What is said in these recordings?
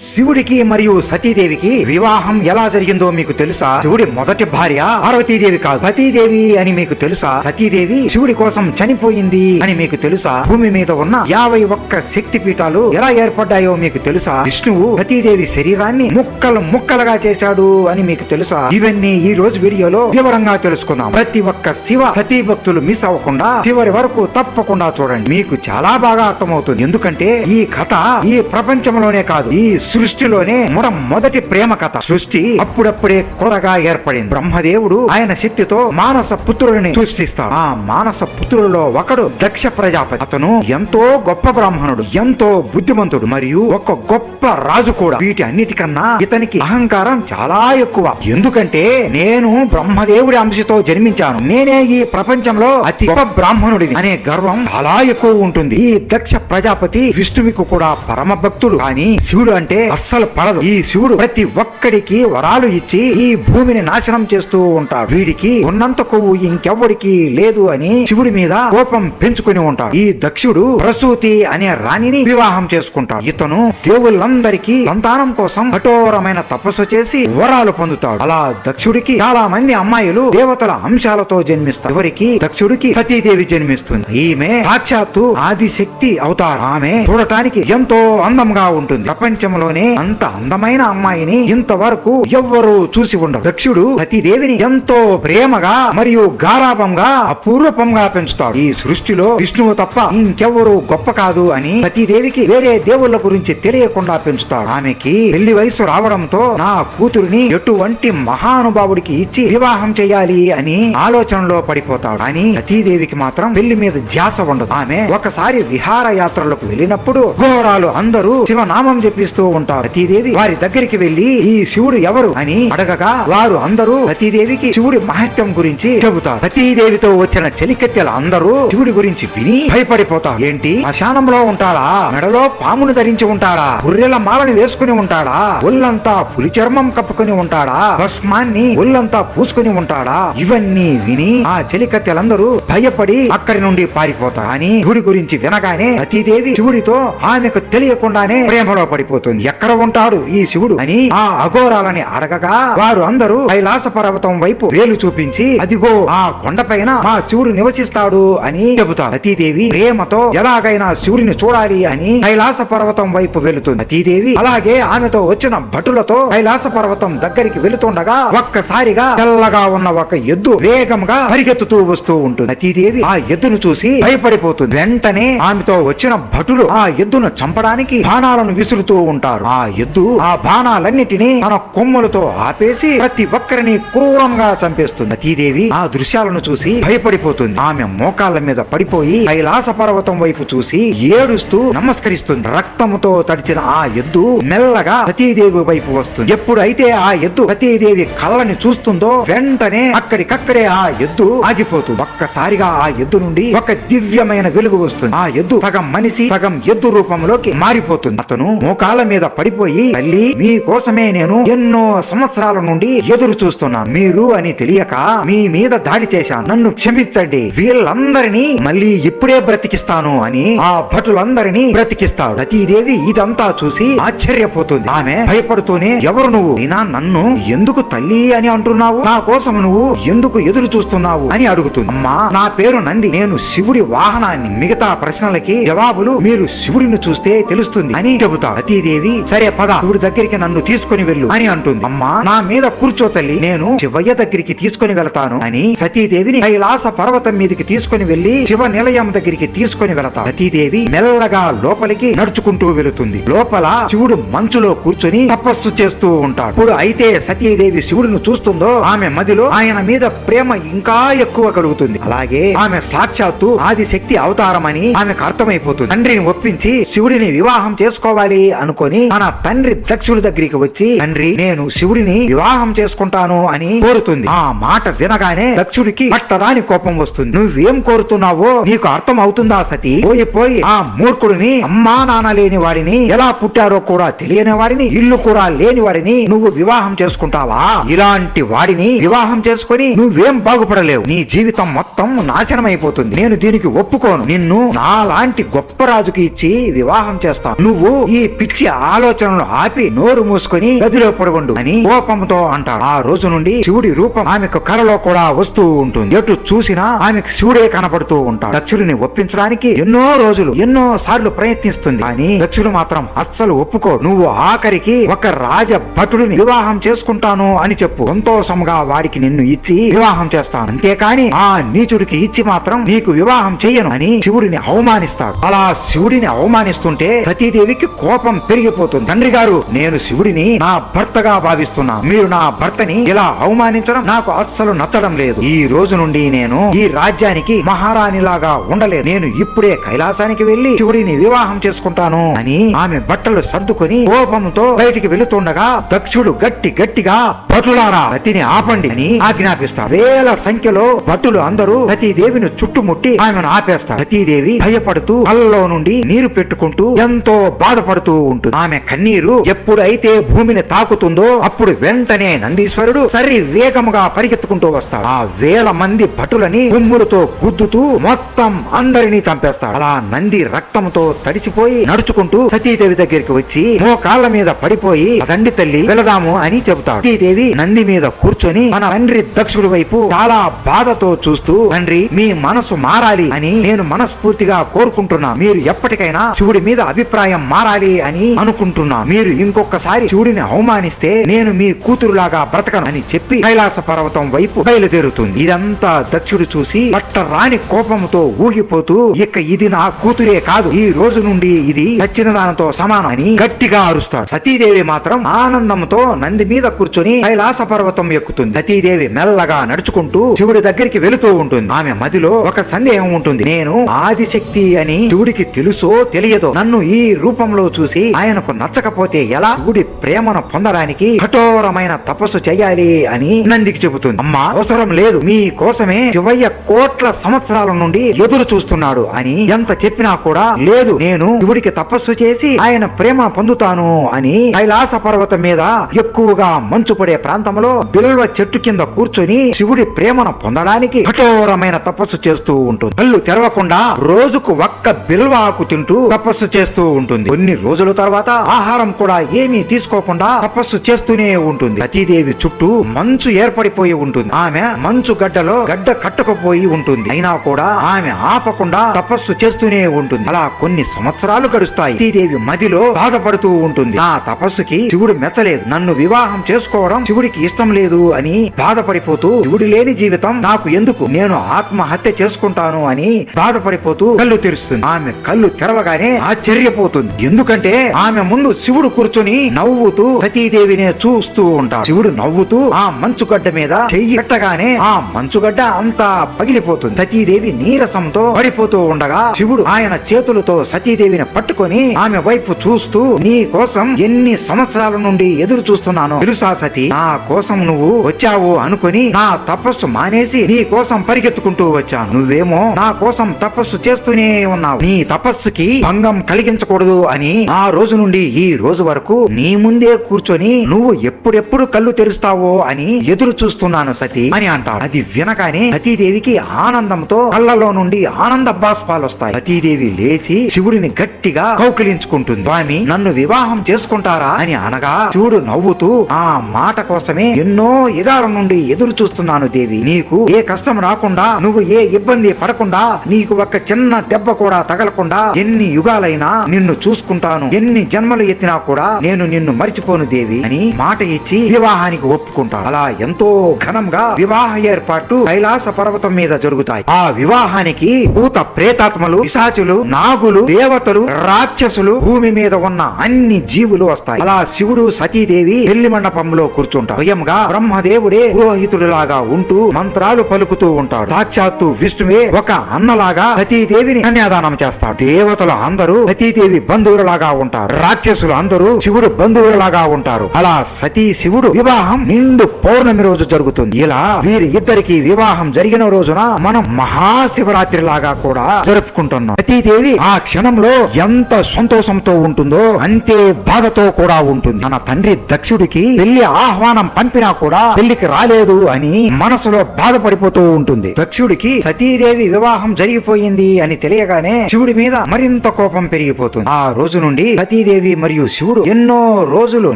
Roots. శివుడికి మరియు సతీదేవికి వివాహం ఎలా జరిగిందో మీకు తెలుసా? శివుడి మొదటి భార్య పార్వతీదేవి కాదు. సతీదేవి అని మీకు తెలుసా? సతీదేవి శివుడి కోసం చనిపోయింది అని మీకు తెలుసా? భూమి మీద ఉన్న యాభై ఒక్క శక్తి పీఠాలు ఎలా ఏర్పడ్డాయో మీకు తెలుసా? విష్ణువు సతీదేవి శరీరాన్ని ముక్కలు ముక్కలుగా చేశాడు అని మీకు తెలుసా? ఇవన్నీ ఈ రోజు వీడియోలో వివరంగా తెలుసుకుందాం. ప్రతి ఒక్క శివ సతీ భక్తులు మిస్ అవ్వకుండా చివరి వరకు తప్పకుండా చూడండి. మీకు చాలా బాగా అర్థమవుతుంది. ఎందుకంటే ఈ కథ ఈ ప్రపంచంలోనే కాదు ఈ సృష్టి సృష్టిలోనే మొడ మొదటి ప్రేమ కథ. సృష్టి అప్పుడప్పుడే కొరగా ఏర్పడింది. బ్రహ్మదేవుడు ఆయన శక్తితో మానస పుత్రుడిని సృష్టిస్తాడు. ఆ మానస పుత్రులలో ఒకడు దక్ష ప్రజాపతి. అతను ఎంతో గొప్ప బ్రాహ్మణుడు ఎంతో బుద్ధిమంతుడు మరియు ఒక గొప్ప రాజు కూడా. వీటి అన్నిటికన్నా ఇతనికి అహంకారం చాలా ఎక్కువ. ఎందుకంటే నేను బ్రహ్మదేవుడి అంశతో జన్మించాను. నేనే ఈ ప్రపంచంలో అతి గొప్ప బ్రాహ్మణుడిని అనే గర్వం చాలా ఎక్కువ ఉంటుంది. ఈ దక్ష ప్రజాపతి విష్ణువుకు కూడా పరమ భక్తుడు. కానీ శివుడు అంటే అస్సలు పడదు. ఈ శివుడు ప్రతి ఒక్కడికి వరాలు ఇచ్చి ఈ భూమిని నాశనం చేస్తూ ఉంటాడు. వీడికి ఉన్నంత కొవ్వు ఇంకెవ్వడికి లేదు అని శివుడి మీద కోపం పెంచుకుని ఉంటాడు. ఈ దక్షుడు ప్రసూతి అనే రాణిని వివాహం చేసుకుంటాడు. ఇతను దేవుళ్ళందరికీ సంతానం కోసం కఠోరమైన తపస్సు చేసి వరాలు పొందుతాడు. అలా దక్షుడికి చాలా మంది అమ్మాయిలు దేవతల అంశాలతో జన్మిస్తారు. ఎవరికి? దక్షుడికి సతీదేవి జన్మిస్తుంది. ఈమె సాక్షాత్తు ఆదిశక్తి అవుతారు. ఆమె చూడటానికి ఎంతో అందంగా ఉంటుంది. ప్రపంచంలోనే అంత అందమైన అమ్మాయిని ఇంతవరకు ఎవ్వరూ చూసి ఉండరు. దక్షుడు సతీదేవిని ఎంతో ప్రేమగా మరియు గారాభంగా అపూర్వపంగా పెంచుతాడు. ఈ సృష్టిలో విష్ణువు తప్ప ఇంకెవ్వరూ గొప్ప కాదు అని సతీదేవికి వేరే దేవుళ్ళ గురించి తెలియకుండా పెంచుతాడు. ఆమెకి పెళ్ళి వయసు రావడంతో నా కూతురిని ఎటువంటి మహానుభావుడికి ఇచ్చి వివాహం చేయాలి అని ఆలోచనలో పడిపోతాడు. అని సతీదేవికి మాత్రం పెళ్ళి మీద ధ్యాస ఉండదు. ఆమె ఒకసారి విహార యాత్రలకు వెళ్ళినప్పుడు ఘోరాలు అందరూ శివనామం జపిస్తూ ఉంటారు. సతీదేవి వారి దగ్గరికి వెళ్ళి ఈ శివుడు ఎవరు? అని అడగగా వారు అందరూ సతీదేవికి శివుడి మహత్యం గురించి చెబుతారు. సతీదేవితో వచ్చిన చెలికత్తెల అందరూ శివుడి గురించి విని భయపడిపోతారు. ఏంటి? శ్మశానంలో ఉంటాడా? మెడలో పామును ధరించి ఉంటాడా? గుర్రెల మాలను వేసుకుని ఉంటాడా? ఒళ్ళంతా పులి చర్మం కప్పుకొని ఉంటాడా? భస్మాన్ని ఒళ్ళంతా పూసుకుని ఉంటాడా? ఇవన్నీ విని ఆ చెలికత్తెలందరూ భయపడి అక్కడి నుండి పారిపోతారు. అని శివుడి గురించి వినగానే సతీదేవి శివుడితో ఆమెకు తెలియకుండానే ప్రేమలో పడిపోతుంది. ఎక్కడ ఉంటాడు ఈ శివుడు అని ఆ అఘోరాలని అడగగా వారు అందరూ కైలాస పర్వతం వైపు వేలు చూపించి అదిగో ఆ కొండపైన మా శివుడు నివసిస్తాడు అని చెబుతారు. అతీదేవి ప్రేమతో ఎలాగైనా శివుడిని చూడాలి అని కైలాస పర్వతం వైపు వెళుతుంది. అతీదేవి అలాగే ఆమెతో వచ్చిన భటులతో కైలాస పర్వతం దగ్గరికి వెళుతుండగా ఒక్కసారిగా తెల్లగా ఉన్న ఒక ఎద్దు వేగంగా పరిగెత్తుతూ వస్తూ ఉంటుంది. అతీదేవి ఆ ఎద్దును చూసి భయపడిపోతుంది. వెంటనే ఆమెతో వచ్చిన భటులు ఆ ఎద్దును చంపడానికి బాణాలను విసురుతూ ఉంటారు. ఆ ఎద్దు ఆ బాణాలన్నిటినీ తన కొమ్ములతో ఆపేసి ప్రతి ఒక్కరిని క్రూరంగా చంపేస్తుంది. సతీదేవి ఆ దృశ్యాలను చూసి భయపడిపోతుంది. ఆమె మోకాళ్ళ మీద పడిపోయి కైలాస పర్వతం వైపు చూసి ఏడుస్తూ నమస్కరిస్తుంది. రక్తముతో తడిచిన ఆ ఎద్దు మెల్లగా సతీదేవి వైపు వస్తుంది. ఎప్పుడైతే ఆ ఎద్దు సతీదేవి కళ్ళని చూస్తుందో వెంటనే అక్కడికక్కడే ఆ ఎద్దు ఆగిపోతుంది. ఒక్కసారిగా ఆ ఎద్దు నుండి ఒక దివ్యమైన వెలుగు వస్తుంది. ఆ ఎద్దు సగం మనిషి సగం ఎద్దు రూపంలోకి మారిపోతుంది. అతను మోకాళ్ళ మీద పడిపోయి తల్లి మీ కోసమే నేను ఎన్నో సంవత్సరాల నుండి ఎదురు చూస్తున్నాను. మీరు అని తెలియక మీ మీద దాడి చేశాను. నన్ను క్షమించండి. వీళ్ళందరినీ మళ్ళీ ఇప్పుడే బ్రతికిస్తాను అని ఆ భటులందరినీ బ్రతికిస్తాడు. సతీదేవి ఇదంతా చూసి ఆశ్చర్యపోతుంది. ఆమె భయపడుతూనే ఎవరు నువ్వు? అయినా నన్ను ఎందుకు తల్లి అని అంటున్నావు? నా కోసం నువ్వు ఎందుకు ఎదురు చూస్తున్నావు? అని అడుగుతుంది. అమ్మా నా పేరు నంది. నేను శివుడి వాహనాన్ని మిగతా ప్రశ్నలకి జవాబులు మీరు శివుడిని చూస్తే తెలుస్తుంది అని చెబుతా సతీదేవి సరే పద. శివుడి దగ్గరికి నన్ను తీసుకుని వెళ్ళు అని అంటుంది. అమ్మా నా మీద కూర్చో తల్లి. నేను శివయ్య దగ్గరికి తీసుకుని వెళతాను అని సతీదేవిని కైలాస పర్వతం మీదకి తీసుకుని వెళ్ళి శివ నిలయం దగ్గరికి తీసుకుని వెళతా సతీదేవి మెల్లగా లోపలికి నడుచుకుంటూ వెళుతుంది. లోపల శివుడు మంచులో కూర్చుని తపస్సు చేస్తూ ఉంటాడు. ఇప్పుడు అయితే సతీదేవి శివుడిని చూస్తుందో ఆమె మదిలో ఆయన మీద ప్రేమ ఇంకా ఎక్కువ కలుగుతుంది. అలాగే ఆమె సాక్షాత్తు ఆదిశక్తి అవతారమని ఆమెకు అర్థమైపోతుంది. తండ్రిని ఒప్పించి శివుడిని వివాహం చేసుకోవాలి అనుకొని తన తండ్రి దక్షుడి దగ్గరికి వచ్చి తండ్రి నేను శివుడిని వివాహం చేసుకుంటాను అని కోరుతుంది. ఆ మాట వినగానే దక్షుడికి పట్టరాని కోపం వస్తుంది. నువ్వేం కోరుతున్నావో నీకు అర్థం అవుతుందా సతీ? పోయి పోయి ఆ మూర్ఖుడిని అమ్మా నాన్న లేని వాడిని ఎలా పుట్టారో కూడా తెలియని వాడిని ఇల్లు కూడా లేని వాడిని నువ్వు వివాహం చేసుకుంటావా? ఇలాంటి వాడిని వివాహం చేసుకొని నువ్వేం బాగుపడలేవు. నీ జీవితం మొత్తం నాశనం అయిపోతుంది నేను దీనికి ఒప్పుకోను. నిన్ను నాలాంటి గొప్ప రాజుకి ఇచ్చి వివాహం చేస్తాను. నువ్వు ఈ పిచ్చి ఆలోచన ఆలోచనలు ఆపి నోరు మూసుకొని గదిలో పడుకుండు అని కోపంతో అంటాడు. ఆ రోజు నుండి శివుడి రూపం ఆమెకు కలలో కూడా వస్తూ ఉంటుంది. ఎటు చూసినా ఆమెకు శివుడే కనపడుతూ ఉంటాడు. దక్షుడిని ఒప్పించడానికి ఎన్నో రోజులు ఎన్నో సార్లు ప్రయత్నిస్తుంది. కానీ దక్షుడు మాత్రం అస్సలు ఒప్పుకో నువ్వు ఆఖరికి ఒక రాజ భటుడిని వివాహం చేసుకుంటాను అని చెప్పు. సంతోషంగా వారికి నిన్ను ఇచ్చి వివాహం చేస్తాను. అంతేకాని ఆ నీచుడికి ఇచ్చి మాత్రం నీకు వివాహం చెయ్యను అని శివుడిని అవమానిస్తాడు. అలా శివుడిని అవమానిస్తుంటే సతీదేవికి కోపం పెరిగిపోతుంది. తండ్రి గారు నేను శివుడిని నా భర్తగా భావిస్తున్నా. మీరు నా భర్తని ఇలా అవమానించడం నాకు అస్సలు నచ్చడం లేదు. ఈ రోజు నుండి నేను ఈ రాజ్యానికి మహారాణిలాగా ఉండలేదు నేను ఇప్పుడే కైలాసానికి వెళ్ళి శివుడిని వివాహం చేసుకుంటాను అని ఆమె బట్టలు సర్దుకొని కోపంతో బయటికి వెళుతుండగా దక్షుడు గట్టి గట్టిగా భటులారా రతిని ఆపండి అని ఆజ్ఞాపిస్తారు వేల సంఖ్యలో భటులు అందరూ సతీదేవిని చుట్టుముట్టి ఆమెను ఆపేస్తారు. సతీదేవి భయపడుతూ కళ్ళలో నుండి నీరు పెట్టుకుంటూ ఎంతో బాధపడుతూ ఉంటుంది. ఆమె కన్నీరు ఎప్పుడైతే భూమిని తాకుతుందో అప్పుడు వెంటనే నందీశ్వరుడు సరి వేగముగా పరిగెత్తుకుంటూ వస్తాడు. ఆ వేల మంది భటులని కుమ్ములతో గుద్దుతూ మొత్తం అందరినీ చంపేస్తాడు. అలా నంది రక్తంతో తడిచిపోయి నడుచుకుంటూ సతీదేవి దగ్గరికి వచ్చి మోకాళ్ళ మీద పడిపోయి తండ్రి తల్లి వెళదాము అని చెబుతాడు. సతీదేవి నంది మీద కూర్చొని మన తండ్రి దక్షుడి వైపు చాలా బాధతో చూస్తూ తండ్రి మీ మనసు మారాలి అని నేను మనస్ఫూర్తిగా కోరుకుంటున్నా. మీరు ఎప్పటికైనా శివుడి మీద అభిప్రాయం మారాలి అని అనుకుంటున్నాను. అనుకుంటున్నా. మీరు ఇంకొకసారి శివుడిని అవమానిస్తే నేను మీ కూతురులాగా బ్రతకను అని చెప్పి కైలాస పర్వతం వైపు బయలుదేరుతుంది. ఇదంతా దక్షుడు చూసి పట్ట రాని కోపంతో ఊగిపోతూ ఇక ఇది నా కూతురే కాదు. ఈ రోజు నుండి ఇది నచ్చిన దానితో సమానమని గట్టిగా అరుస్తాడు. సతీదేవి మాత్రం ఆనందంతో నంది మీద కూర్చొని కైలాస పర్వతం ఎక్కుతుంది. సతీదేవి మెల్లగా నడుచుకుంటూ శివుడి దగ్గరికి వెళుతూ ఉంటుంది. ఆమె మదిలో ఒక సందేహం ఉంటుంది. నేను ఆదిశక్తి అని శివుడికి తెలుసో తెలియదో నన్ను ఈ రూపంలో చూసి ఆయనకు నచ్చకపోతే ఎలా శివుడి ప్రేమను పొందడానికి కఠోరమైన తపస్సు చేయాలి అని నందికి చెబుతుంది. అమ్మా అవసరం లేదు. మీ కోసమే శివయ్య కోట్ల సంవత్సరాల నుండి ఎదురు చూస్తున్నాడు అని ఎంత చెప్పినా కూడా లేదు. నేను శివుడికి తపస్సు చేసి ఆయన ప్రేమ పొందుతాను అని కైలాస పర్వతం మీద ఎక్కువగా మంచు పడే ప్రాంతంలో బిల్వ చెట్టు కింద కూర్చొని శివుడి ప్రేమను పొందడానికి కఠోరమైన తపస్సు చేస్తూ ఉంటుంది. కళ్ళు తెరవకుండా రోజుకు ఒక్క బిల్వ ఆకు తింటూ తపస్సు చేస్తూ ఉంటుంది. కొన్ని రోజుల తర్వాత ఆహారం కూడా ఏమీ తీసుకోకుండా తపస్సు చేస్తూనే ఉంటుంది. సతీదేవి చుట్టూ మంచు ఏర్పడిపోయి ఉంటుంది. ఆమె మంచు గడ్డలో గడ్డ కట్టుకుపోయి ఉంటుంది. అయినా కూడా ఆమె ఆపకుండా తపస్సు చేస్తూనే ఉంటుంది. అలా కొన్ని సంవత్సరాలు గడుస్తాయి. సతీదేవి మదిలో బాధపడుతూ ఉంటుంది. నా తపస్సుకి శివుడు మెచ్చలేదు. నన్ను వివాహం చేసుకోవడం శివుడికి ఇష్టం లేదు అని బాధపడిపోతూ శివుడు లేని జీవితం నాకు ఎందుకు? నేను ఆత్మహత్య చేసుకుంటాను అని బాధపడిపోతూ కళ్ళు తెరుస్తుంది. ఆమె కళ్ళు తెరవగానే ఆశ్చర్యపోతుంది. ఎందుకంటే ఆమె ముందు శివుడు కూర్చొని నవ్వుతూ సతీదేవినే చూస్తూ ఉంటాడు. శివుడు నవ్వుతూ ఆ మంచుగడ్డ మీద చెయ్యి పెట్టగానే ఆ మంచుగడ్డ అంతా పగిలిపోతుంది. సతీదేవి నీరసంతో పడిపోతూ ఉండగా శివుడు ఆయన చేతులతో సతీదేవిని పట్టుకొని ఆమె వైపు చూస్తూ నీ కోసం ఎన్ని సంవత్సరాల నుండి ఎదురు చూస్తున్నాను తెలుసా సతీ? నా కోసం నువ్వు వచ్చావు అనుకుని నా తపస్సు మానేసి నీ కోసం పరిగెత్తుకుంటూ వచ్చాను. నువ్వేమో నా కోసం తపస్సు చేస్తూనే ఉన్నావు. నీ తపస్సుకి భంగం కలిగించకూడదు అని ఆ రోజు నుండి ఈ రోజు వరకు నీ ముందే కూర్చొని నువ్వు ఎప్పుడెప్పుడు కళ్ళు తెరుస్తావో అని ఎదురు చూస్తున్నాను సతీ అని అంటాడు. అది వినగానే సతీదేవికి ఆనందంతో కళ్ళలో నుండి ఆనంద బాష్పాలు వస్తాయి. సతీదేవి లేచి శివుడిని గట్టిగా కౌకిలించుకుంటుంది. స్వామి నన్ను వివాహం చేసుకుంటారా? అని అనగా శివుడు నవ్వుతూ ఆ మాట కోసమే ఎన్నో యుగాల నుండి ఎదురు చూస్తున్నాను దేవి. నీకు ఏ కష్టం రాకుండా నువ్వు ఏ ఇబ్బంది పడకుండా నీకు ఒక చిన్న దెబ్బ కూడా తగలకుండా ఎన్ని యుగాలైనా నిన్ను చూసుకుంటాను. ఎన్ని జన్మలు ఎత్తినా కూడా నేను నిన్ను మరిచిపోను దేవి అని మాట ఇచ్చి వివాహానికి ఒప్పుకుంటాడు. అలా ఎంతో ఘనంగా వివాహ ఏర్పాటు కైలాస పర్వతం మీద జరుగుతాయి. ఆ వివాహానికి భూత ప్రేతాత్మలు పిశాచులు నాగులు దేవతలు రాక్షసులు భూమి మీద ఉన్న అన్ని జీవులు వస్తాయి. అలా శివుడు సతీదేవి పెళ్ళి మండపంలో కూర్చుంటారు. స్వయంగా బ్రహ్మదేవుడే పురోహితుడిలాగా ఉంటూ మంత్రాలు పలుకుతూ ఉంటాడు. సాక్షాత్తు విష్ణువే ఒక అన్నలాగా సతీదేవిని కన్యాదానం చేస్తాడు. దేవతలు అందరూ సతీదేవి బంధువులలాగా ఉంటారు. రాక్షసులు అందరూ శివుడు బంధువులలాగా ఉంటారు. అలా సతీ శివుడు వివాహం నిండు పౌర్ణమి రోజు జరుగుతుంది. ఇలా వీరి ఇద్దరికి వివాహం జరిగిన రోజున మనం మహాశివరాత్రి లాగా కూడా జరుపుకుంటున్నాం. సతీదేవి ఆ క్షణంలో ఎంత సంతోషంతో ఉంటుందో అంతే బాధతో కూడా ఉంటుంది. తన తండ్రి దక్షుడికి పెళ్ళి ఆహ్వానం పంపినా కూడా పెళ్ళికి రాలేదు అని మనసులో బాధపడిపోతూ ఉంటుంది. దక్షుడికి సతీదేవి వివాహం జరిగిపోయింది అని తెలియగానే శివుడి మీద మరింత కోపం పెరిగిపోతుంది. ఆ రోజు నుండి సతీదేవి మరియు శివుడు ఎన్నో రోజులు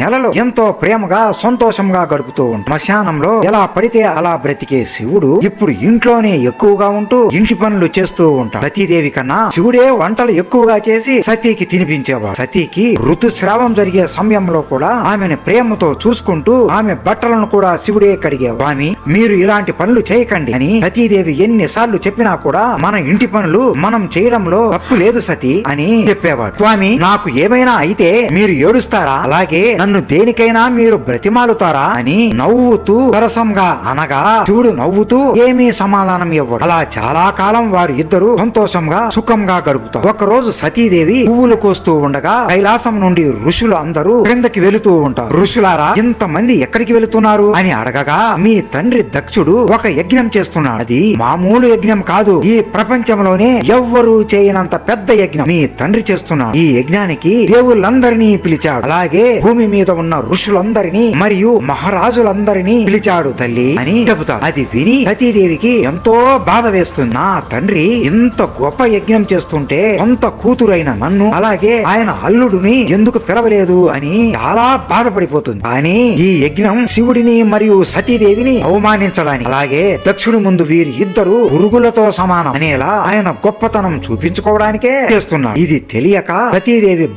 నెలలు ఎంతో ప్రేమగా సంతోషంగా గడుపుతూ ఉంటారు. శ్మశానంలో ఎలా పడితే అలా బ్రతికే శివుడు ఇప్పుడు ఇంట్లోనే ఎక్కువగా ఉంటూ ఇంటి పనులు చేస్తూ ఉంటాడు. సతీదేవి కన్నా శివుడే వంటలు ఎక్కువగా చేసి సతీకి తినిపించేవాడు. సతీకి ఋతుస్రావం జరిగే సమయంలో కూడా ఆమెను ప్రేమతో చూసుకుంటూ ఆమె బట్టలను కూడా శివుడే కడిగేవాడు. స్వామి మీరు ఇలాంటి పనులు చేయకండి అని సతీదేవి ఎన్నిసార్లు చెప్పినా కూడా మన ఇంటి పనులు మనం చేయడంలో తప్పు లేదు సతీ అని చెప్పేవాడు. స్వామి నాకు ఏమైనా అడిగితే మీరు ఏడుస్తారా? అలాగే నన్ను దేనికైనా మీరు బ్రతిమాలుతారా? అని నవ్వుతూ సరసంగా అనగా శివుడు నవ్వుతూ ఏమీ సమాధానం ఇవ్వడు. అలా చాలా కాలం వారు ఇద్దరు సంతోషంగా సుఖంగా గడుపుతారు. ఒకరోజు సతీదేవి పువ్వులు కోస్తూ ఉండగా కైలాసం నుండి ఋషులు అందరూ క్రిందకి వెళుతూ ఉంటారు. ఋషులారా ఇంతమంది ఎక్కడికి వెళుతున్నారు? అని అడగగా మీ తండ్రి దక్షుడు ఒక యజ్ఞం చేస్తున్నాడు. అది మామూలు యజ్ఞం కాదు. ఈ ప్రపంచంలోనే ఎవ్వరూ చేయనంత పెద్ద యజ్ఞం మీ తండ్రి చేస్తున్నాడు. ఈ యజ్ఞానికి దేవుళ్ళందరినీ పిలిచాడు. అలాగే భూమి మీద ఉన్న ఋషులందరినీ మరియు మహారాజులందరినీ పిలిచాడు తల్లి అని చెబుతాడు. అది విని సతీదేవికి ఎంతో బాధ వేస్తుంది. నా తండ్రి ఇంత గొప్ప యజ్ఞం చేస్తుంటే కొంత కూతురైన నన్ను అలాగే ఆయన అల్లుడిని ఎందుకు పిలవలేదు అని చాలా బాధపడిపోతుంది. కానీ ఈ యజ్ఞం శివుడిని మరియు సతీదేవిని అవమానించడానికి అలాగే దక్షుడి ముందు వీరి ఇద్దరు పురుగులతో సమానం అనేలా ఆయన గొప్పతనం చూపించుకోవడానికే చేస్తున్నాడు. ఇది తెలియక సతీదేవి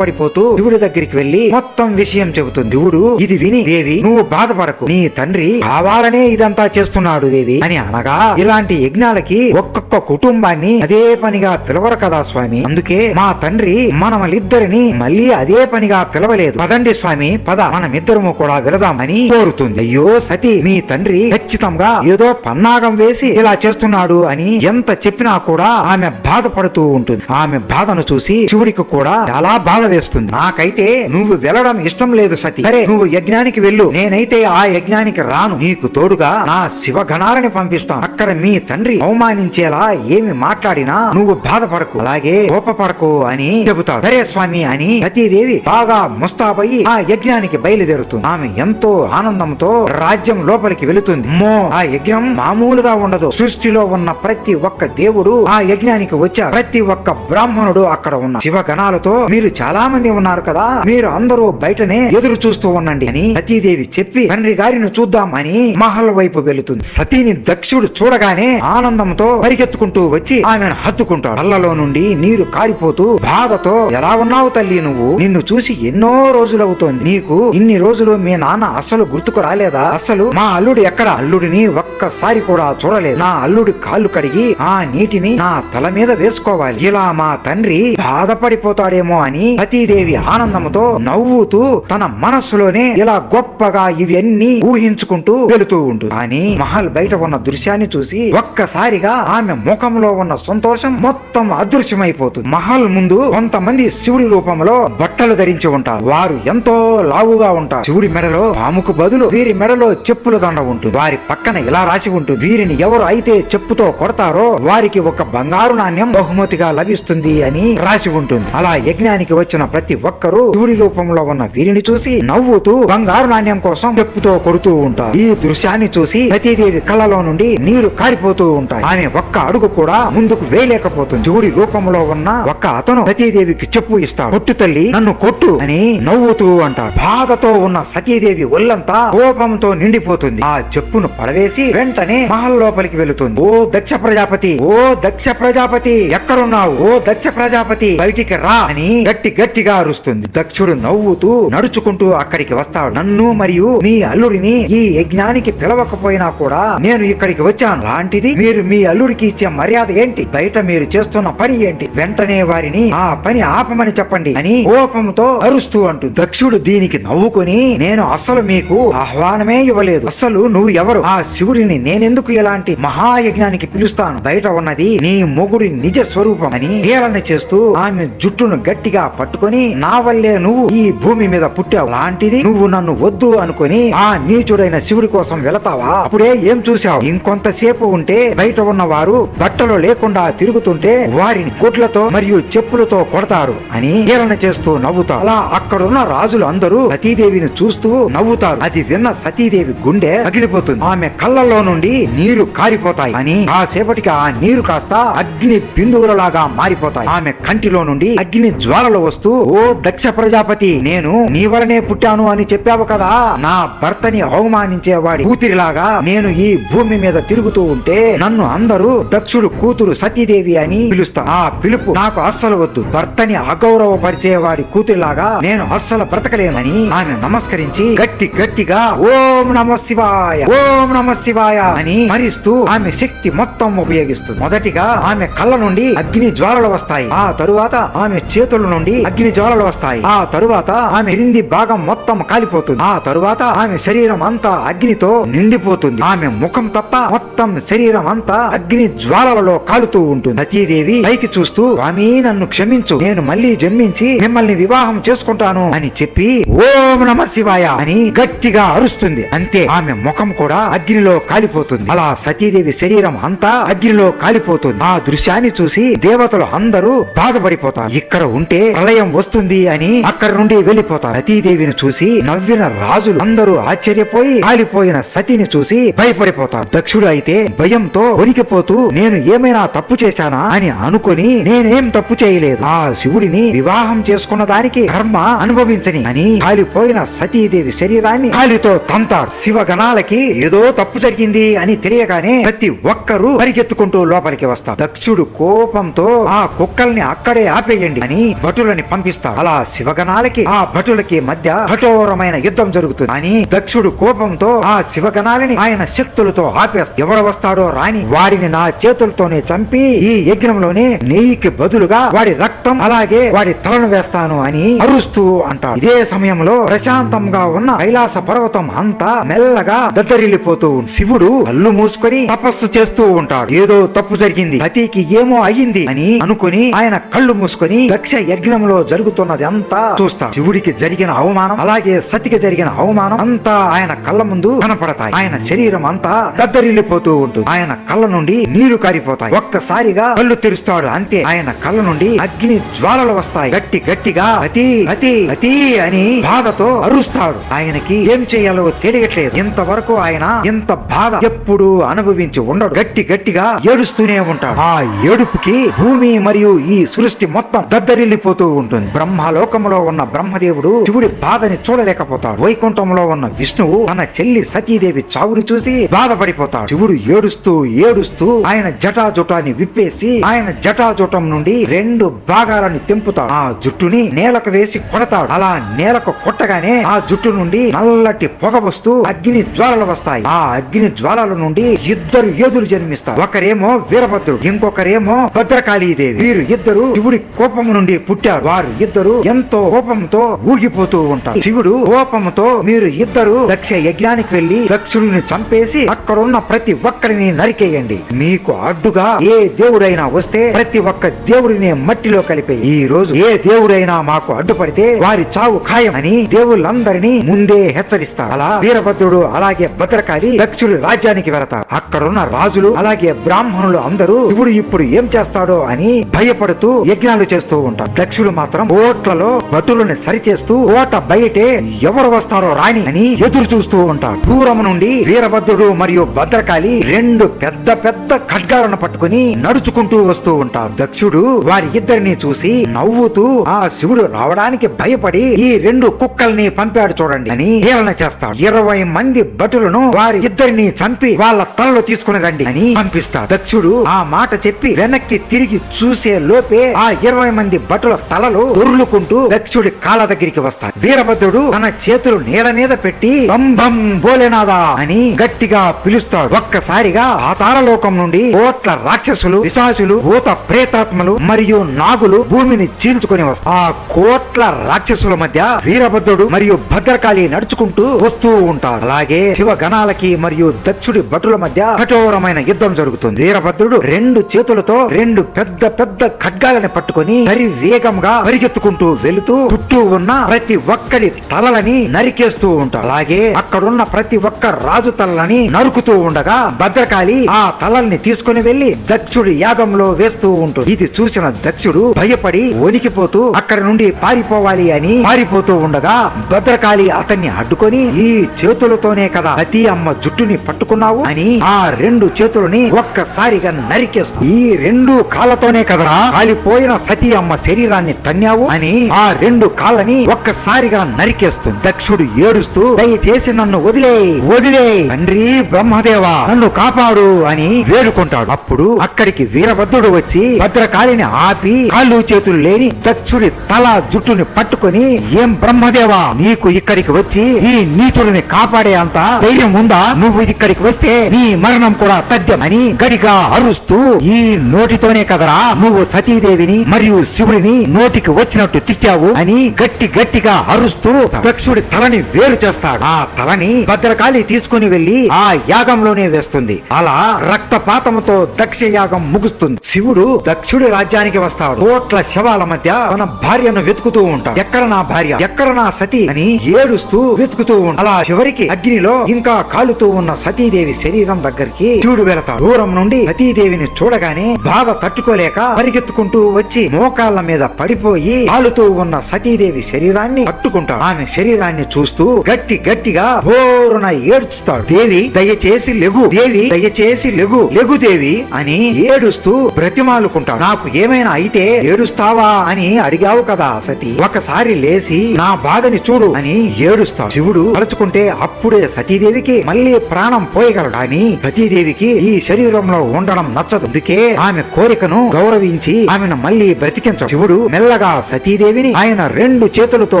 బాధపడిపోతూ శివుడి దగ్గరికి వెళ్ళి మొత్తం విషయం చెబుతుంది. శివుడు ఇది విని దేవి నువ్వు బాధపడకు. నీ తండ్రి కావాలనే ఇదంతా చేస్తున్నాడు దేవి అని అనగా ఇలాంటి యజ్ఞాలకి ఒక్కొక్క కుటుంబాన్ని అదే పనిగా పిలవరు కదా స్వామి. అందుకే మా తండ్రి మనమలిద్దరిని మళ్ళీ అదే పనిగా పిలవలేదు. పదండి స్వామి పద మనమిద్దరము కూడా వెళదామని కోరుతుంది. అయ్యో సతీ మీ తండ్రి ఖచ్చితంగా ఏదో పన్నాగం వేసి ఇలా చేస్తున్నాడు అని ఎంత చెప్పినా కూడా ఆమె బాధపడుతూ ఉంటుంది. ఆమె బాధను చూసి శివుడికి కూడా చాలా బాధ వేస్తుంది. నాకైతే నువ్వు వెళ్ళడం ఇష్టం లేదు సతీ. సరే నువ్వు యజ్ఞానికి వెళ్ళు. నేనైతే ఆ యజ్ఞానికి రాను. నీకు తోడుగా నా శివగణాలని పంపిస్తాను. అక్కడ మీ తండ్రి అవమానించేలా ఏమి మాట్లాడినా నువ్వు బాధపడకు. అలాగే కోపపడకు అని చెబుతాడు. సరే స్వామి అని సతీదేవి బాగా ముస్తాబయ్యి ఆ యజ్ఞానికి బయలుదేరుతుంది. ఆమె ఎంతో ఆనందంతో రాజ్యం లోపలికి వెళుతుంది. అమ్మో ఆ యజ్ఞం మామూలుగా ఉండదు. సృష్టిలో ఉన్న ప్రతి ఒక్క దేవుడు ఆ యజ్ఞానికి వచ్చారు ప్రతి ఒక్క బ్రాహ్మణుడు అక్కడ ఉన్న శివగణాలతో మీరు చాలా మంది ఉన్నారు కదా మీరు అందరూ బయటనే ఎదురు చూస్తూ ఉండండి అని సతీదేవి చెప్పి తండ్రి గారిని చూద్దాం అని మహల్ వైపు వెళుతుంది. సతీని దక్షుడు చూడగానే ఆనందంతో పరిగెత్తుకుంటూ వచ్చి ఆమెను హత్తుకుంటాడు. కళ్ళలో నుండి నీరు కారిపోతూ బాధతో ఎలా ఉన్నావు తల్లి నువ్వు? నిన్ను చూసి ఎన్నో రోజులవుతోంది. నీకు ఇన్ని రోజులు మీ నాన్న అస్సలు గుర్తుకు రాలేదా? అస్సలు మా అల్లుడు ఎక్కడ? అల్లుడిని ఒక్కసారి కూడా చూడలేదు. నా అల్లుడి కాళ్ళు కడిగి ఆ నీటిని నా తల మీద వేసుకోవాలి. ఇలా మా తండ్రి బాధపడిపోతాడేమో అని సతీదేవి ఆనందంతో నవ్వుతూ తన మనస్సులోనే ఇలా గొప్పగా ఇవన్నీ ఊహించుకుంటూ వెళుతూ ఉండు. కానీ మహల్ బయట ఉన్న దృశ్యాన్ని చూసి ఒక్కసారిగా ఆమె ముఖంలో ఉన్న సంతోషం మొత్తం అదృశ్యమైపోతుంది. మహల్ ముందు కొంతమంది శివుడి రూపంలో బట్టలు ధరించి ఉంటారు. వారు ఎంతో లావుగా ఉంటారు. శివుడి మెడలో పాముకు బదులు వీరి మెడలో చెప్పుల దండ ఉంటుంది. వారి పక్కన ఇలా రాసి ఉంటుంది. వీరిని ఎవరు అయితే చెప్పుతో కొడతారో వారికి ఒక బంగారు నాణ్యం బహుమతిగా లభిస్తుంది అని రాసి ఉంటుంది. అలా యజ్ఞానికి వచ్చిన ప్రతి ఒక్కరూ శివుడి రూపంలో ఉన్న వీరిని చూసి నవ్వుతూ బంగారు నాణ్యం కోసం చెప్పుతో కొడుతూ ఉంటారు. ఈ దృశ్యాన్ని చూసి సతీదేవి కళ్ళలో నుండి నీరు కారిపోతూ ఉంటాయి. ఆమె ఒక్క అడుగు కూడా ముందుకు వేయలేకపోతుంది. శివుడి రూపంలో ఉన్న ఒక్క అతను సతీదేవికి చెప్పు ఇస్తాడు. కొట్టు తల్లి నన్ను కొట్టు అని నవ్వుతూ అంటాడు. బాధతో ఉన్న సతీదేవి ఒళ్ళంతా కోపంతో నిండిపోతుంది. ఆ చెప్పును పడవేసి వెంటనే మహల్ లోపలికి వెళుతుంది. ఓ దక్ష ప్రజాపతి ఓ దక్ష ప్రజాపతి ఎక్కడున్నావు? ఓ దక్ష ప్రజాపతి బయటికి రా అని గట్టి గట్టిగా అరుస్తుంది దక్షుడు నవ్వుతూ నడుచుకుంటూ అక్కడికి వస్తాడు. నన్ను మరియు మీ అల్లుడిని ఈ యజ్ఞానికి పిలవకపోయినా కూడా నేను ఇక్కడికి వచ్చాను. లాంటిది మీరు మీ అల్లుడికి ఇచ్చే మర్యాద ఏంటి? బయట మీరు చేస్తున్న పని ఏంటి? వెంటనే వారిని ఆ పని ఆపమని చెప్పండి అని కోపంతో అరుస్తూ అంటూ. దక్షుడు దీనికి నవ్వుకొని నేను అస్సలు మీకు ఆహ్వానమే ఇవ్వలేదు. అస్సలు నువ్వు ఎవరు? ఆ శివుడిని నేనెందుకు ఇలాంటి మహాయజ్ఞానికి పిలుస్తాను? బయట ఉన్నది నీ మొగుడి నిజ స్వరూపం అని హేళన చేస్తూ ఆమె జుట్టును గట్టిగా పట్టుకొని నా వల్లే నువ్వు ఈ భూమి మీద పుట్టావు. లాంటిది నువ్వు నన్ను వద్దు అనుకుని ఆ నీచుడైన శివుడి కోసం వెళతావా? అప్పుడే ఏం చూసావు ఇంకొంతసేపు ఉంటే బయట ఉన్న వారు బట్టలు లేకుండా తిరుగుతుంటే వారిని గుడ్లతో మరియు చెప్పులతో కొడతారు అని హేళన చేస్తూ నవ్వుతారు. అలా అక్కడున్న రాజులు అందరూ సతీదేవిని చూస్తూ నవ్వుతారు. అది విన్న సతీదేవి గుండె పగిలిపోతుంది. ఆమె కళ్ళల్లో నుండి నీరు కారిపోతాయి అని కాసేపటికి ఆ నీరు కాస్త అగ్ని బిందువులలాగా మారిపోతాయి. ఆమె కంటిలో నుండి అగ్ని జ్వాలలు వస్తూ ఓ దక్ష ప్రజాపతి నేను నీ వలనే పుట్టాను అని చెప్పావు కదా. నా భర్తని అవమానించేవాడి కూతురిలాగా నేను ఈ భూమి మీద తిరుగుతూ ఉంటే నన్ను అందరూ దక్షుడు కూతురు సతీదేవి అని పిలుస్తా. ఆ పిలుపు నాకు అస్సలు వద్దు. భర్తని అగౌరవపరిచేవాడి కూతురిలాగా నేను అస్సలు బ్రతకలేనని ఆమె నమస్కరించి గట్టి గట్టిగా ఓం నమ శివాయ ఓం నమ శివాయ అని మరిస్తూ ఆమె శక్తి మొత్తం ఉపయోగిస్తుంది. మొదటిగా ఆమె కళ్ళ నుండి అగ్ని జ్వాలలు వస్తాయి. ఆ తరువాత ఆమె చేతుల నుండి అగ్ని జ్వాలలు వస్తాయి. ఆ తరువాత ఆమె క్రింది భాగం మొత్తం కాలిపోతుంది. ఆ తరువాత ఆమె శరీరం అంతా అగ్నితో నిండిపోతుంది. ఆమె ముఖం తప్ప మొత్తం శరీరం అంతా అగ్ని జ్వాలలలో కాలుతూ ఉంటుంది. సతీదేవి పైకి చూస్తూ స్వామి నన్ను క్షమించు. నేను మళ్ళీ జన్మించి మిమ్మల్ని వివాహం చేసుకుంటాను అని చెప్పి ఓం నమ శివాయ అని గట్టిగా అరుస్తుంది. అంతే ఆమె ముఖం కూడా అగ్నిలో కాలిపోతుంది. అలా సతీదేవి శరీరం అంతా అగ్నిలో కాలిపోతుంది. ఆ దృశ్యాన్ని చూసి దేవతలు అందరూ బాధపడిపోతారు. ఇక్కడ ఉంటే ప్రళయం వస్తుంది. అని అక్కడ నుండి వెళ్ళిపోతారు సతీదేవిని చూసి నవ్విన రాజులు అందరూ ఆశ్చర్యపోయి కాలిపోయిన సతిని చూసి భయపడిపోతారు. దక్షుడు అయితే భయంతో వణికిపోతూ నేను ఏమైనా తప్పు చేశానా? అని అనుకుని నేనేం తప్పు చేయలేదు. ఆ శివుడిని వివాహం చేసుకున్న దానికి కర్మ అనుభవించని అని కాలిపోయిన సతీదేవి శరీరాన్ని కాలితో తంతాడు. శివగణాలకి ఏదో తప్పు జరిగింది అని తెలియగానే ప్రతి ఒక్కరూ పరిగెత్తుకుంటూ లోపలికి వస్తారు. దక్షుడు కోపంతో ఆ కుక్కల్ని అక్కడే ఆపేయండి అని భటులని పంపిస్తాడు అలా శివగణాలకి ఆ భటులకి మధ్య కఠోరమైన యుద్ధం జరుగుతుంది. అని దక్షుడు కోపంతో ఆ శివగణాలని ఆయన శక్తులతో ఆపేస్తాడు ఎవడు వస్తాడో రాని వారిని నా చేతులతోనే చంపి ఈ యజ్ఞంలోనే నెయ్యికి బదులుగా వాడి రక్తం అలాగే వాడి తలను వేస్తాను అని అరుస్తూ అంటాడు. ఇదే సమయంలో ప్రశాంతంగా ఉన్న కైలాస పర్వతం అంతా మెల్లగా దద్దరిల్లిపోతూ శివుడు కళ్ళు మూసుకొని తపస్సు చేస్తూ ఉంటాడు. ఏదో తప్పు జరిగింది పతికి ఏమో అయ్యింది అని అనుకుని ఆయన కళ్ళు మూసుకొని దక్ష యజ్ఞంలో జరుగు జరుగుతున్నది అంతా చూస్తాడు. శివుడికి జరిగిన అవమానం అలాగే సతికి జరిగిన అవమానం అంతా ఆయన కళ్ళ ముందు కనపడతాయి. ఆయన శరీరం అంతా దద్దరిల్లిపోతూ ఉంటుంది. ఆయన కళ్ళ నుండి నీరు కారిపోతాయి. ఒక్కసారిగా కళ్ళు తెరుస్తాడు అంతే. ఆయన కళ్ళ నుండి అగ్ని జ్వాలలు వస్తాయి. గట్టి గట్టిగా అతి అతి అతి అని బాధతో అరుస్తాడు. ఆయనకి ఏం చేయాలో తెలియట్లేదు. ఇంతవరకు ఆయన ఇంత బాధ ఎప్పుడు అనుభవించి ఉండడు. గట్టి గట్టిగా ఏడుస్తూనే ఉంటాడు. ఆ ఏడుపుకి భూమి మరియు ఈ సృష్టి మొత్తం దద్దరిల్లిపోతూ ఉంటుంది. బ్రహ్మలోకంలో ఉన్న బ్రహ్మదేవుడు శివుడి బాధని చూడలేకపోతాడు. వైకుంఠంలో ఉన్న విష్ణువు తన చెల్లి సతీదేవి చావుని చూసి బాధపడిపోతాడు. శివుడు ఏడుస్తూ ఏడుస్తూ ఆయన జటాజుటాన్ని విప్పేసి ఆయన జటాజుటం నుండి రెండు భాగాలను తెంపుతాడు. ఆ జుట్టుని నేలకు వేసి కొడతాడు. అలా నేలకు కొట్టగానే ఆ జుట్టు నుండి నల్లటి పొగ వస్తూ అగ్ని జ్వాలలు వస్తాయి. ఆ అగ్ని జ్వాలల నుండి ఇద్దరు యోధులు జన్మిస్తారు. ఒకరేమో వీరభద్రుడు ఇంకొకరేమో భద్రకాళీదేవి. వీరు ఇద్దరు శివుడి కోపం నుండి పుట్టారు. వారు ఇద్దరు ఎంతో కోపంతో ఊగిపోతూ ఉంటారు. శివుడు కోపంతో మీరు ఇద్దరు దక్ష యజ్ఞానికి వెళ్ళి దక్షుడిని చంపేసి అక్కడున్న ప్రతి ఒక్కరిని నరికేయండి. మీకు అడ్డుగా ఏ దేవుడైనా వస్తే ప్రతి ఒక్క దేవుడిని మట్టిలో కలిపే ఈ రోజు ఏ దేవుడైనా మాకు అడ్డుపడితే వారి చావు ఖాయం అని దేవుళ్ళందరినీ ముందే హెచ్చరిస్తారు. అలా వీరభద్రుడు అలాగే భద్రకాళి దక్షుడి రాజ్యానికి వెళతారు. అక్కడున్న రాజులు అలాగే బ్రాహ్మణులు అందరూ శివుడు ఇప్పుడు ఏం చేస్తాడో అని భయపడుతూ యజ్ఞాలు చేస్తూ ఉంటారు. దక్షుడు మాత్రం ఓట్లలో భటులను సరిచేస్తూ ఓట బయటే ఎవరు వస్తారో రాని అని ఎదురు చూస్తూ ఉంటాడు. దూరం నుండి వీరభద్రుడు మరియు భద్రకాళి రెండు పెద్ద పెద్ద ఖడ్గాలను పట్టుకుని నడుచుకుంటూ వస్తూ ఉంటారు. దక్షుడు వారి ఇద్దరిని చూసి నవ్వుతూ ఆ శివుడు రావడానికి భయపడి ఈ రెండు కుక్కల్ని పంపాడు చూడండి అని హేళన చేస్తాడు. ఇరవై మంది భటులను వారి ఇద్దరిని చంపి వాళ్ళ తలలు తీసుకుని రండి అని పంపిస్తాడు. దక్షుడు ఆ మాట చెప్పి వెనక్కి తిరిగి చూసే లోపే ఆ ఇరవై మంది భటుల తలలు దొర్లుకుంటూ దక్షుడి కాళ్ళ దగ్గరికి వస్తాడు వీరభద్రుడు తన చేతులు నేల మీద పెట్టి బం బం భోలేనాథా అని గట్టిగా పిలుస్తాడు. ఒక్కసారిగా ఆ తారలోకం నుండి కోట్ల రాక్షసులు విశాసులు భూత ప్రేతాత్మలు మరియు నాగులు భూమిని చీల్చుకొని వస్తా. ఆ కోట్ల రాక్షసుల మధ్య వీరభద్రుడు మరియు భద్రకాళి నడుచుకుంటూ వస్తూ ఉంటారు. అలాగే శివ గణాలకి మరియు దక్షుడి భటుల మధ్య కఠోరమైన యుద్ధం జరుగుతుంది. వీరభద్రుడు రెండు చేతులతో రెండు పెద్ద పెద్ద ఖడ్గాలను పట్టుకొని హరి వేగంగా పరిగెత్తుకుంటూ వెళుతూ చుట్టూ ఉన్న ప్రతి ఒక్కడి తలలని నరికేస్తూ ఉంటాడు. అలాగే అక్కడున్న ప్రతి ఒక్క రాజు తలలని నరుకుతూ ఉండగా భద్రకాళి ఆ తలల్ని తీసుకుని వెళ్ళి దక్షుడి యాగంలో వేస్తూ ఉంటుంది. ఇది చూసిన దక్షుడు భయపడి వణికిపోతూ అక్కడి నుండి పారిపోవాలి అని పారిపోతూ ఉండగా భద్రకాళి అతన్ని అడ్డుకొని ఈ చేతులతోనే కదా సతీ అమ్మ జుట్టుని పట్టుకున్నావు? అని ఆ రెండు చేతులని ఒక్కసారిగా నరికేస్తూ ఈ రెండు కాళ్ళతోనే కదరా కాలిపోయిన సతీ అమ్మ శరీరాన్ని చేశావు అని ఆ రెండు కాళ్ళని ఒక్కసారిగా నరికేస్తుంది. దక్షుడు ఏడుస్తూ దయచేసి నన్ను వదిలే వదిలే తండ్రి బ్రహ్మదేవా నన్ను కాపాడు అని వేడుకుంటాడు. అప్పుడు అక్కడికి వీరభద్రుడు వచ్చి భద్రకాళిని ఆపి కాళ్ళు చేతులు లేని దక్షుడి తల జుట్టుని పట్టుకొని ఏం బ్రహ్మదేవా నీకు ఇక్కడికి వచ్చి ఈ నీచుడిని కాపాడే అంత ధైర్యం ఉందా? నువ్వు ఇక్కడికి వస్తే నీ మరణం కూడా తథ్యమని గడిగా అరుస్తూ ఈ నోటితోనే కదరా నువ్వు సతీదేవిని మరియు శివుడిని నోటికి వచ్చి వచ్చినట్టు తిట్టావు అని గట్టి గట్టిగా అరుస్తూ దక్షుడి తలని వేరు చేస్తాడు. ఆ తలని భద్రకాళి తీసుకుని వెళ్ళి ఆ యాగంలోనే వేస్తుంది. అలా రక్తపాతంతో దక్ష యాగం ముగుస్తుంది. శివుడు దక్షుడి రాజ్యానికి వస్తాడు. కోట్ల శవాల మధ్య తన భార్యను వెతుకుతూ ఉంటాడు. ఎక్కడ నా భార్య? ఎక్కడ నా సతీ? అని ఏడుస్తూ వెతుకుతూ ఉంటాడు. అలా చివరికి అగ్నిలో ఇంకా కాలుతూ ఉన్న సతీదేవి శరీరం దగ్గరికి శివుడు వెళతాడు. దూరం నుండి సతీదేవిని చూడగానే బాధ తట్టుకోలేక పరిగెత్తుకుంటూ వచ్చి మోకాళ్ళ మీద పడిపోయి కాలుతూ ఉన్న సతీదేవి శరీరాన్ని పట్టుకుంటాడు. ఆమె శరీరాన్ని చూస్తూ గట్టి గట్టిగా బోరున ఏడుస్తాడు. దేవి దయచేసి లెగు. దేవి దయచేసి లెగు. లెగు దేవి అని ఏడుస్తూ బ్రతిమాలుకుంటాడు. నాకు ఏమైనా అయితే ఏడుస్తావా అని అడిగావు కదా సతీ. ఒకసారి లేచి నా బాధని చూడు అని ఏడుస్తాడు. శివుడు తలుచుకుంటే అప్పుడే సతీదేవికి మళ్ళీ ప్రాణం పోయగలడు. కానీ సతీదేవికి ఈ శరీరంలో ఉండడం నచ్చదు. అందుకే ఆమె కోరికను గౌరవించి ఆమెను మళ్ళీ బ్రతికించడు శివుడు మెల్లగా సతీదేవిని ఆయన రెండు చేతులతో